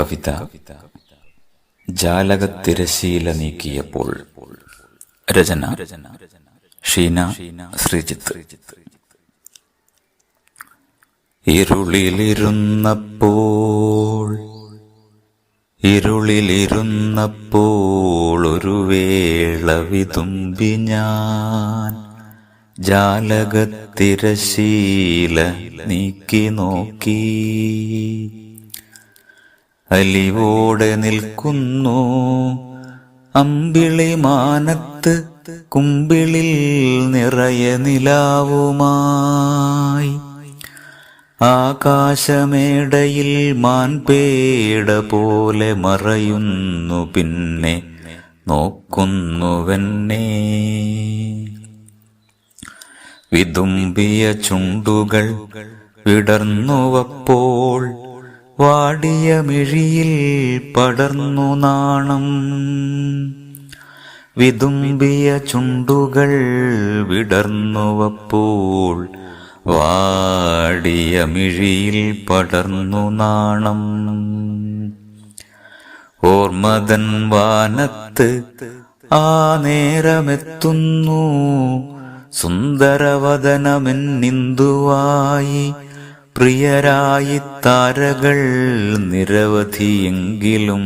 കവിത ജാലകത്തിരശീല നീക്കിയപ്പോൾ. രചന ഷീന ശ്രീജിത്ത്. ഇരുളിലിരുന്നപ്പോൾ ഇരുളിലിരുന്നപ്പോൾ ഒരു വേള വിതുമ്പി ഞാൻ ജാലകത്തിരശീല നീക്കി നോക്കി. അലിവോടെ നിൽക്കുന്നു. അമ്പിളി മാനത്ത് കുമ്പിളിൽ നിറയെ നിലാവുമായി. ആകാശമേടയിൽ മാൻപേട പോലെ മറയുന്നു പിന്നെ നോക്കുന്നുവെന്നെ. വിതുമ്പിയ ചുണ്ടുകൾ വിടർന്നുവപ്പോൾ വാടിയ മിഴിയിൽ പടർന്നു നാണം. വിതുമ്പിയ ചുണ്ടുകൾ വിടർന്നുവപ്പോൾ വാടിയ മിഴിയിൽ പടർന്നു നാണം. ഓർമ്മതൻ വാനത്ത് ആ നേരമെത്തുന്നു. സുന്ദരവദനമെന്നിന്ദുവായി പ്രിയരായി താരകൾ നിരവധിയെങ്കിലും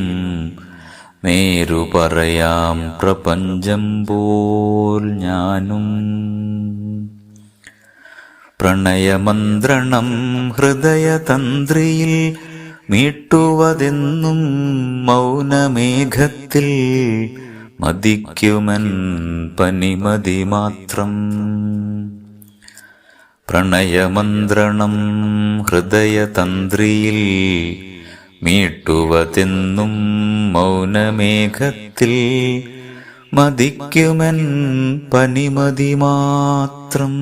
നേരു പറയാം പ്രപഞ്ചം പോൽ ഞാനും. പ്രണയമന്ത്രണം ഹൃദയതന്ത്രിയിൽ നീട്ടുവതെന്നും മൗനമേഘത്തിൽ മതിക്കുമൻ പനിമതി മാത്രം. പ്രണയമന്ത്രണം ഹൃദയതന്ത്രിയിൽ മീട്ടുവതെന്നും മൗനമേഘത്തിൽ മതിക്കുമെൻ പനിമതി മാത്രം